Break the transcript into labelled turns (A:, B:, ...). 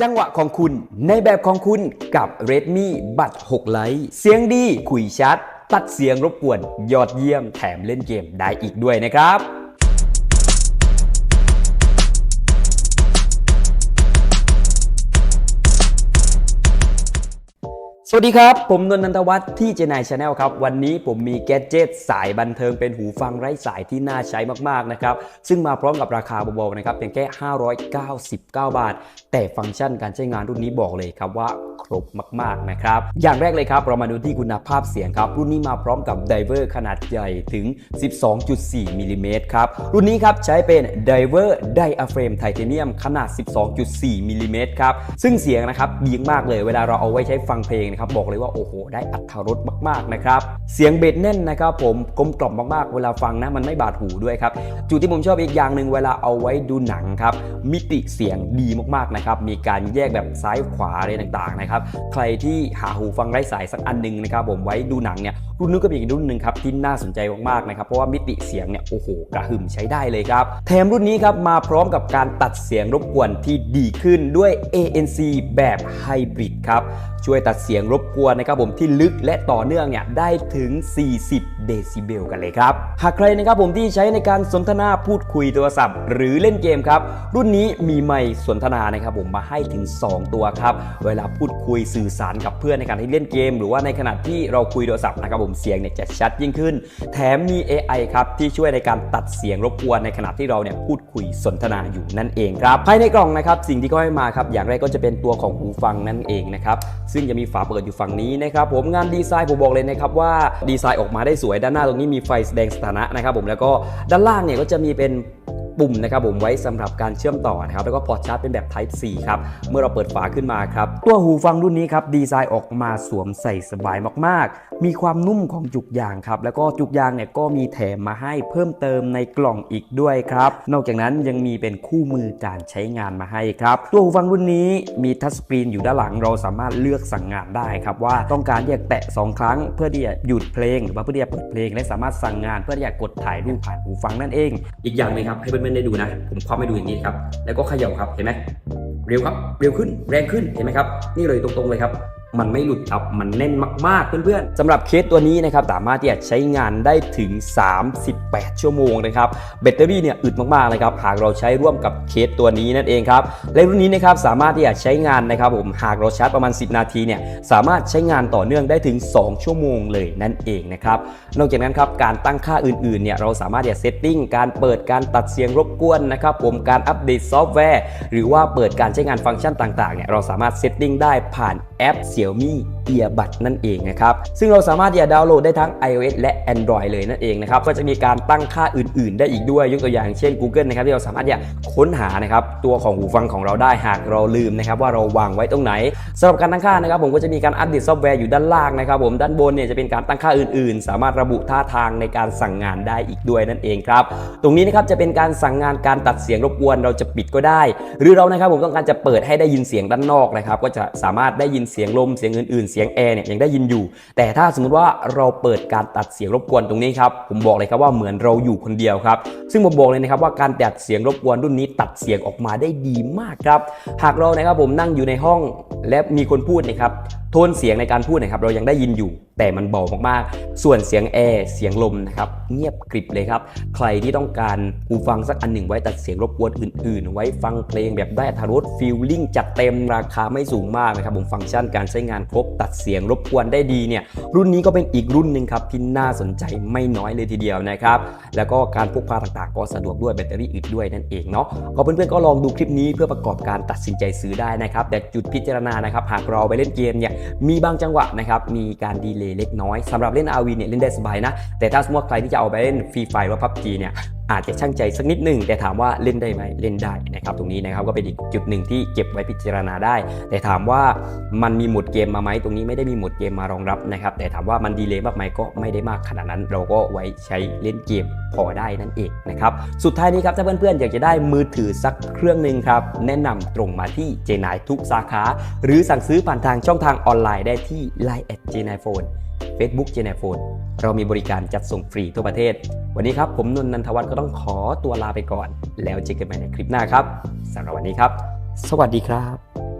A: จังหวะของคุณในแบบของคุณกับ Redmi บัตร6ไลท์เสียงดีคุยชัด ตัดเสียงรบกวนยอดเยี่ยมแถมเล่นเกมได้อีกด้วยนะครับ สวัสดีครับ ผมนนทนันทวัฒน์ที่เจนายชาแนลครับ วันนี้ผมมีแกดเจิตสายบันเทิงเป็นหูฟังไร้สายที่น่าใช้มากๆนะครับ ซึ่งมาพร้อมกับราคาเบาๆนะครับเพียงแค่ 599 บาท แต่ฟังก์ชันการใช้งานรุ่นนี้บอกเลยครับว่าครบมากๆนะครับ อย่างแรกเลยครับเรามาดูที่คุณภาพเสียงครับ รุ่นนี้มาพร้อมกับไดเวอร์ขนาดใหญ่ถึง 12.4 มิลลิเมตรครับ รุ่นนี้ครับใช้เป็นไดเวอร์ไดอะเฟรมไทเทเนียมขนาด 12.4 มิลลิเมตรครับ ซึ่งเสียงนะครับดีมากเลยเวลาเราเอาไว้ใช้ฟังเพลงนะครับบอกเลยว่าโอ้โหได้อัตรรสมากๆนะครับเสียงเบสแน่นนะครับผมกลมกล่อมมากๆ เวลาฟังนะมันไม่บาดหูด้วยครับจุดที่ผมชอบอีกอย่างหนึ่งเวลาเอาไว้ดูหนังครับมิติเสียงดีมากๆนะครับมีการแยกแบบซ้ายขวาอะไรต่างๆนะครับใครที่หาหูฟังไร้สายสักอันหนึงนะครับผมไว้ดูหนังเนี่ยรุ่นนี้ก็เป็นอีกรุ่นหนึ่งครับที่น่าสนใจมากๆนะครับเพราะว่ามิติเสียงเนี่ยโอ้โหกระหึ่มใช้ได้เลยครับแถมรุ่นนี้ครับมาพร้อมกับการตัดเสียงรบกวนที่ดีขึ้นด้วย ANC แบบไฮบริดครับช่วยตัดเสียงรบกวนนะครับผมที่ลึกและต่อเนื่องเนี่ยได้ถึง 40 เดซิเบลกันเลยครับ หากใครนะครับผมที่ใช้ในการสนทนาพูดคุยโทรศัพท์ หรือเล่นเกมครับ รุ่นนี้มีไมค์สนทนานะครับผมมาให้ถึง 2 ตัวครับ เวลาพูดคุยสื่อสารกับเพื่อนในการที่เล่นเกม หรือว่าในขณะที่เราคุยโทรศัพท์นะครับผมเสียงเนี่ยจะชัดยิ่งขึ้น แถมมี AI ครับที่ช่วยในการตัดเสียงรบกวนในขณะที่เราเนี่ยพูดคุยสนทนาอยู่นั่นเองครับภายในกล่องนะครับสิ่งที่เขาให้มาครับอย่างแรกก็จะเป็นตัวของหูฟังนั่นเองนะครับซึ่งจะมีฝาเปิดอยู่ฝั่งนี้นะครับผมงานดีไซน์ผมบอกเลยนะครับว่าดีไซน์ออกมาได้สวยด้านหน้าตรงนี้มีไฟแสดงสถานะนะครับผมแล้วก็ด้านล่างเนี่ยก็จะมีเป็นปุ่มนะครับผมไว้สำหรับการเชื่อมต่อนะครับแล้วก็พอร์ตชาร์จเป็นแบบ Type C ครับเมื่อเราเปิดฝาขึ้นมาครับตัวหูฟังรุ่นนี้ครับดีไซน์ออกมาสวมใส่สบายมากๆ มีความนุ่มของจุกยางครับ แล้วก็จุกยางเนี่ยก็มีแถมมาให้เพิ่มเติมในกล่องอีกด้วยครับ นอกจากนั้นยังมีเป็นคู่มือการใช้งานมาให้ครับ ตัวหูฟังรุ่นนี้มีทัชสกรีนอยู่ด้านหลัง เราสามารถเลือกสั่งงานได้ครับว่าต้องการที่จะแตะ 2 ครั้ง เพื่อที่จะหยุดเพลง หรือว่าเพื่อที่จะเปิดเพลง และสามารถสั่งงานเพื่อที่จะกดถ่ายรูปผ่านหูฟังนั่นเอง อีกอย่างหนึงครับให้เพื่อนๆได้ดูนะ ผมคว้าให้ดูอย่างนี้ครับ แล้วก็เขย่าครับ เห็นไหมเร็วครับ เร็วขึ้น แรงขึ้น เห็นไหมครับ นี่เลยตรงๆเลยครับ มันไม่หลุดครับ มันแน่นมาก ๆ เพื่อนๆสำหรับเคสตัวนี้นะครับ สามารถที่จะใช้งานได้ถึง 38 ชั่วโมงนะครับ แบตเตอรี่เนี่ยอึดมากๆเลยครับ หากเราใช้ร่วมกับเคสตัวนี้นั่นเองครับ และรุ่นนี้นะครับสามารถที่จะใช้งานนะครับ ผม หากเราชาร์จประมาณ 10 นาทีเนี่ย สามารถใช้งานต่อเนื่องได้ถึง 2 ชั่วโมงเลยนั่นเองนะครับ นอกจากนั้นครับ การตั้งค่าอื่นๆ เนี่ย เราสามารถที่จะเซตติ้ง การเปิด การตัดเสียงรบกวนนะครับ ผม การอัปเดตซอฟต์แวร์ หรือว่าเปิดการใช้งานฟังก์ชันต่างๆ เนี่ย เราสามารถเซตติ้งได้ผ่านแอป Xiaomi Earbud นั่นเองนะครับ ซึ่งเราสามารถที่จะดาวน์โหลดได้ทั้ง iOS และ Android เลยนั่นเองนะครับ ก็จะมีการตั้งค่าอื่น ๆ ได้อีกด้วย ยกตัวอย่างเช่น Google นะครับที่เราสามารถที่จะค้นหานะครับตัวของหูฟังของเราได้หากเราลืมนะครับว่าเราวางไว้ตรงไหนสำหรับการตั้งค่านะครับผมก็จะมีการอัปเดตซอฟต์แวร์อยู่ด้านล่างนะครับผมด้านบนเนี่ยจะเป็นการตั้งค่าอื่น ๆ สามารถระบุท่าทางในการสั่งงานได้อีกด้วยนั่นเองครับตรงนี้นะครับจะเป็นการสั่งงานการตัดเสียงรบกวนเราจะปิดก็ได้ หรือเรานะครับผมต้องการจะเปิดให้ได้ยินเสียงด้านนอกนะครับก็จะสามารถได้ยินเสียงลมเสียงอื่น ๆเสียงแอร์เนี่ยยังได้ยินอยู่ แต่ถ้าสมมติว่าเราเปิดการตัดเสียงรบกวนตรงนี้ครับผมบอกเลยครับว่าเหมือนเราอยู่คนเดียวครับ ซึ่งผมบอกเลยนะครับว่าการตัดเสียงรบกวนรุ่นนี้ตัดเสียงออกมาได้ดีมากครับ หากเรานะครับผมนั่งอยู่ในห้องและมีคนพูดนะครับโทนเสียงในการพูดนะครับเรายังได้ยินอยู่แต่มันเบามากๆ ส่วนเสียงแอร์เสียงลมนะครับเงียบกริบเลยครับ ใครที่ต้องการหูฟังสักอันหนึ่งไว้ตัดเสียงรบกวนอื่นๆ ไว้ฟังเพลงแบบได้อรรถรสฟีลลิ่งจัดเต็มราคาไม่สูงมากนะครับผมฟังก์ชันการใช้งานครบตัดเสียงรบกวนได้ดีเนี่ยรุ่นนี้ก็เป็นอีกรุ่นหนึ่งครับที่น่าสนใจไม่น้อยเลยทีเดียวนะครับแล้วก็การพกพาต่างๆ ก็สะดวกด้วยแบตเตอรี่อึดด้วยนั่นเองเนาะก็เพื่อนๆก็ลองดูคลิปนี้เพื่อประกอบการตัดสินใจซื้อได้นะครับแต่จุดพิจารณานะครับหากเราไปเล่นเกมเนี่ยมีบางจังหวะนะครับมีการดีเลย์เล็กน้อยสำหรับเล่น RV เนี่ยเล่นได้สบายนะ แต่ถ้าสมมติว่าใครที่จะเอาไปเล่นฟรีไฟหรือว่าพับจีเนี่ย อาจจะช่างใจสักนิดหนึ่งแต่ถามว่าเล่นได้ไหมเล่นได้นะครับตรงนี้นะครับก็เป็นอีกจุดหนึ่งที่เก็บไว้พิจารณาได้ แต่ถามว่ามันมีหมดเกมมาไหมตรงนี้ไม่ได้มีหมดเกมมารองรับนะครับแต่ถามว่ามันดีเลย์มากไหมก็ไม่ได้มากขนาดนั้น เราก็ไว้ใช้เล่นเกมพอได้นั่นเองนะครับสุดท้ายนี้ครับถ้าเพื่อนๆอยากจะได้มือถือสักเครื่องหนึ่งครับแนะนำตรงมาที่เจนายทุกสาขา หรือสั่งซื้อผ่านทางช่องทางออนไลน์ได้ที่ Line แอดเจนาย โฟน Facebook เจนายโฟนเรามีบริการจัดส่งฟรีทั่วประเทศ วันนี้ครับผมนนนันทวัฒน์ก็ต้องขอตัวลาไปก่อน แล้วเจอกันใหม่ในคลิปหน้าครับสำหรับวันนี้ครับ สวัสดีครับ